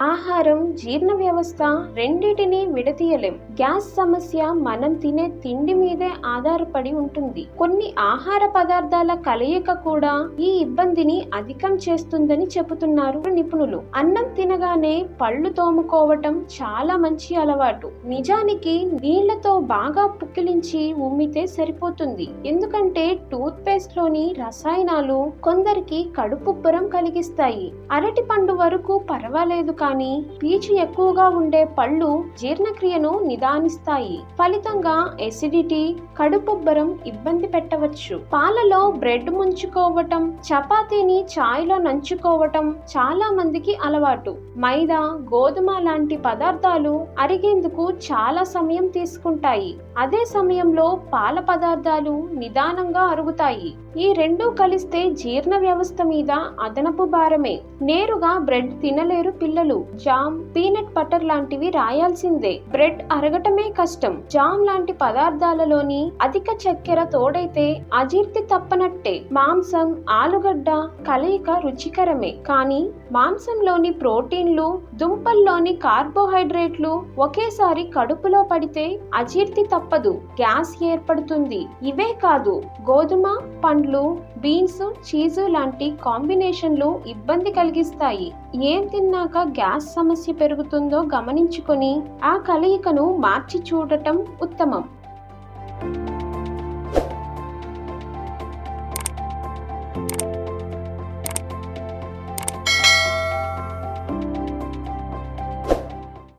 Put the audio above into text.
ఆహారం జీర్ణ వ్యవస్థ రెండిటిని విడతీయలేం గ్యాస్ సమస్య మనం తినే తిండి మీదే ఆధారపడి ఉంటుంది. కొన్ని ఆహార పదార్థాల కలయిక కూడా ఈ ఇబ్బందిని అధికం చేస్తుందని చెబుతున్నారు నిపుణులు. అన్నం తినగానే పళ్ళు తోముకోవటం చాలా మంచి అలవాటు. నిజానికి నీళ్ళతో బాగా పుక్కిలించి ఉమ్మితే సరిపోతుంది. ఎందుకంటే టూత్ పేస్ట్లోని రసాయనాలు కొందరికి కడుపుబ్బరం కలిగిస్తాయి. అరటి పండు వరకు పర్వాలేదు కానీ పీచు ఎక్కువగా ఉండే పళ్ళు జీర్ణక్రియను నిదానిస్తాయి. ఫలితంగా ఎసిడిటీ కడుపుబ్బరం ఇబ్బంది పెట్టవచ్చు. పాలలో బ్రెడ్ ముంచుకోవటం చపాతీని ఛాయ్లో నంచుకోవటం చాలా మందికి అలవాటు. మైదా గోధుమ లాంటి పదార్థాలు అరిగేందుకు చాలా సమయం తీసుకుంటాయి. అదే సమయంలో పాల పదార్థాలు నిదానంగా అరుగుతాయి. ఈ రెండూ కలిస్తే జీర్ణ వ్యవస్థ మీద అదనపు భారమే. నేరుగా బ్రెడ్ తినలేరు పిల్లలు. జామ్ పీనట్ బటర్ లాంటివి రాయాల్సిందే. బ్రెడ్ అరగటమే కష్టం. జామ్ లాంటి పదార్థాలలోని అధిక చక్కెర తోడైతే అజీర్తి తప్పనట్టే. మాంసం ఆలుగడ్డ కలయిక రుచికరమే. కానీ మాంసంలోని ప్రోటీన్లు దుంపల్లోని కార్బోహైడ్రేట్లు ఒకేసారి కడుపులో పడితే అజీర్తి తప్పదు. గ్యాస్ ఏర్పడుతుంది. ఇవే కాదు గోధుమ పండ్లు బీన్స్ చీజు లాంటి కాంబినేషన్లు ఇబ్బంది కలిగిస్తాయి. ఏం తిన్నాక గ్యాస్ సమస్య పెరుగుతుందో గమనించుకొని ఆ కలయికను మార్చి చూడటం ఉత్తమం.